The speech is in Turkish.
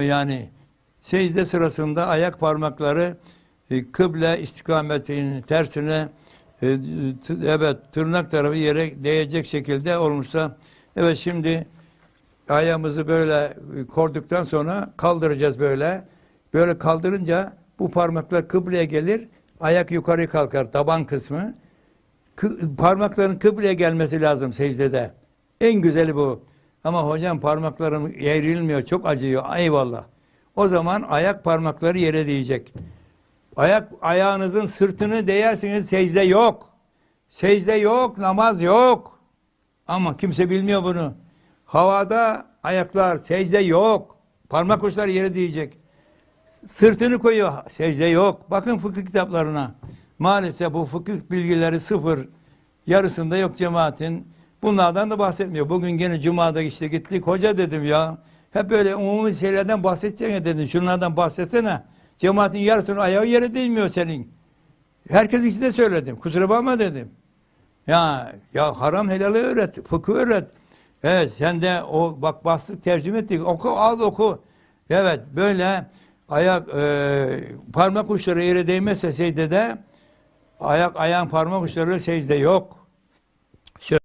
Yani secde sırasında ayak parmakları e, kıble istikametinin tersine e, evet tırnak tarafı yere değecek şekilde olmuşsa evet şimdi ayağımızı böyle e, korduktan sonra kaldıracağız böyle. Böyle kaldırınca bu parmaklar kıbleye gelir. Ayak yukarı kalkar taban kısmı. Kı- parmakların kıbleye gelmesi lazım secdede. En güzeli bu. Ama hocam parmaklarım eğrilmiyor, çok acıyor. Eyvallah. O zaman ayak parmakları yere değecek. Ayak ayağınızın sırtını değersiniz secde yok. Secde yok, namaz yok. Ama kimse bilmiyor bunu. Havada ayaklar, secde yok. Parmak uçları yere değecek. Sırtını koyuyor, secde yok. Bakın fıkıh kitaplarına. Maalesef bu fıkıh bilgileri sıfır. Yarısında yok cemaatin. Bunlardan da bahsetmiyor. Bugün gene Cuma'da işte gittik. Hoca dedim ya. Hep böyle umumi şeylerden bahsedeceksin dedim. Şunlardan bahsetsene. Cemaatin yarısının ayağı yere değmiyor senin. Herkes için de söyledim. Kusura bakma dedim. Ya ya haram helali öğret, fıkıh öğret. Evet sen de o bak bastık tercüme ettik. Oku al oku. Evet böyle ayak e, parmak uçları yere değmezse secdede ayak ayağın parmak uçları secde yok.